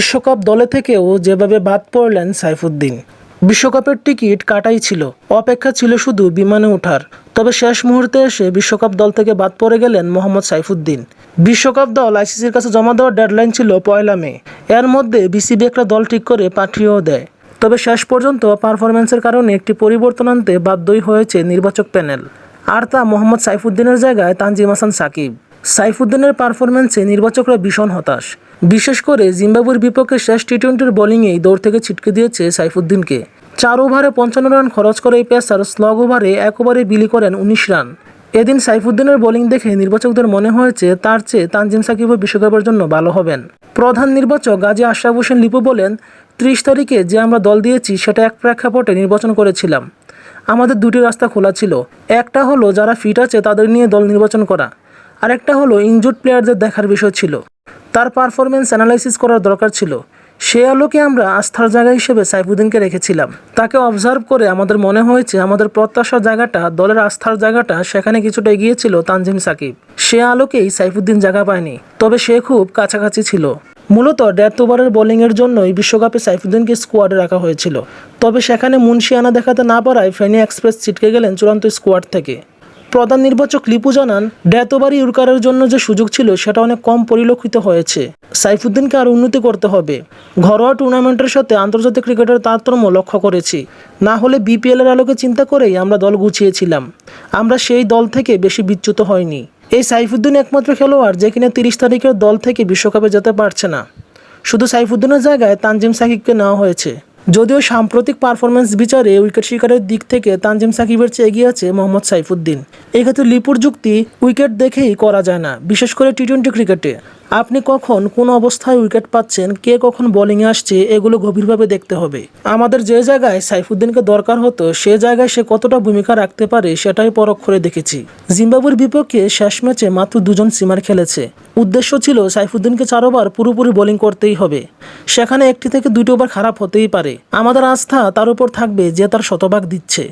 বিশ্বকাপ দলে থেকেও যেভাবে বাদ পড়লেন সাইফুদ্দিন, বিশ্বকাপের টিকিট কাটাই ছিল। অপেক্ষা ছিল শুধু বিমানে ওঠার। তবে শেষ মুহূর্তে এসে বিশ্বকাপ দল থেকে বাদ পড়ে গেলেন মোহাম্মদ সাইফুদ্দিন। বিশ্বকাপ দল আইসিসির কাছে জমা দেওয়ার ডেডলাইন ছিল পয়লা মে। এর মধ্যে বিসিবি একটা দল ঠিক করে পাঠিয়েও দেয়। তবে শেষ পর্যন্ত পারফরম্যান্সের কারণে একটি পরিবর্তন আনতে বাধ্যই হয়েছে নির্বাচক প্যানেল। আর তা মোহাম্মদ সাইফুদ্দিনের জায়গায় তানজিম হাসান সাকিব। সাইফুদ্দিনের পারফরম্যান্সে নির্বাচকরা ভীষণ হতাশ। বিশেষ করে জিম্বাবুর বিপক্ষে শেষ টি টোয়েন্টির বোলিংয়েই দৌড় থেকে ছিটকে দিয়েছে সাইফুদ্দিনকে। চার ওভারে পঞ্চান্ন রান খরচ করে এই পেসার স্লগ ওভারে এক ওভারে বিলি করেন উনিশ রান। এদিন সাইফুদ্দিনের বোলিং দেখে নির্বাচকদের মনে হয়েছে, তার চেয়ে তানজিম সাকিবও বিশ্বকাপের জন্য ভালো হবেন। প্রধান নির্বাচক গাজী আশরাফ হোসেন লিপু বলেন, ত্রিশ তারিখে যে আমরা দল দিয়েছি, সেটা এক প্রেক্ষাপটে নির্বাচন করেছিলাম। আমাদের দুটি রাস্তা খোলা ছিল। একটা হলো যারা ফিট আছে তাদের নিয়ে দল নির্বাচন করা। আরেকটা হলো ইনজুড প্লেয়ারদের দেখার বিষয় ছিল। তার পারফরমেন্স অ্যানালাইসিস করার দরকার ছিল। সে আলোকে আমরা আস্থার জায়গা হিসেবে সাইফুদ্দিনকে রেখেছিলাম। তাকে অবজার্ভ করে আমাদের মনে হয়েছে আমাদের প্রত্যাশার জায়গাটা, দলের আস্থার জায়গাটা সেখানে কিছুটা এগিয়েছিল তানজিম সাকিব। সে আলোকেই সাইফুদ্দিন জায়গা পায়নি, তবে সে খুব কাছাকাছি ছিল। মূলত ডেথ ওভারের বোলিংয়ের জন্যই বিশ্বকাপে সাইফুদ্দিনকে স্কোয়াডে রাখা হয়েছিল। তবে সেখানে মুন্সিয়ানা দেখাতে না পারায় ফেনী এক্সপ্রেস ছিটকে গেলেন চূড়ান্ত স্কোয়াড থেকে। প্রধান নির্বাচক লিপু জানান ডেথ ওভার ইউরকারের জন্য যে সুযোগ ছিল, সেটা অনেক কম পরিলক্ষিত হয়েছে। সাইফুদ্দিনকে আরও উন্নতি করতে হবে। ঘরোয়া টুর্নামেন্টের সাথে আন্তর্জাতিক ক্রিকেটের তারতম্য লক্ষ্য করেছি। না হলে বিপিএলের আলোকে চিন্তা করেই আমরা দল গুছিয়েছিলাম। আমরা সেই দল থেকে বেশি বিচ্যুত হয়নি। এই সাইফুদ্দিন একমাত্র খেলোয়াড় যে কিনা তিরিশ তারিখের দল থেকে বিশ্বকাপে যেতে পারছে না। শুধু সাইফুদ্দিনের জায়গায় তানজিম সাকিবকে নেওয়া হয়েছে। যদিও সাম্প্রতিক পারফরমেন্স বিচারে উইকেট শিকারের দিক থেকে তানজিম সাকিবের চেয়ে এগিয়ে আছে মোহাম্মদ সাইফুদ্দিন। এক্ষেত্রে লিপুর যুক্তি উইকেট দেখেই করা যায় না, বিশেষ করে টি টোয়েন্টি ক্রিকেটে। আপনি কখন কোন অবস্থায় উইকেট পাচ্ছেন, কে কখন বোলিংয়ে আসছে, এগুলো গভীরভাবে দেখতে হবে। আমাদের যে জায়গায় সাইফুদ্দিনকে দরকার হতো, সে জায়গায় সে কতটা ভূমিকা রাখতে পারে, সেটাই পরখ করে দেখেছি। জিম্বাবুর বিপক্ষে শেষ ম্যাচে মাত্র দুজন সিমার খেলেছে। উদ্দেশ্য ছিল সাইফুদ্দিনকে চার ওভার পুরোপুরি বোলিং করতেই হবে। সেখানে একটি থেকে দুটো বার খারাপ হতেই পারে। আমাদের আস্থা তার উপর থাকবে যে তার শতভাগ দিচ্ছে।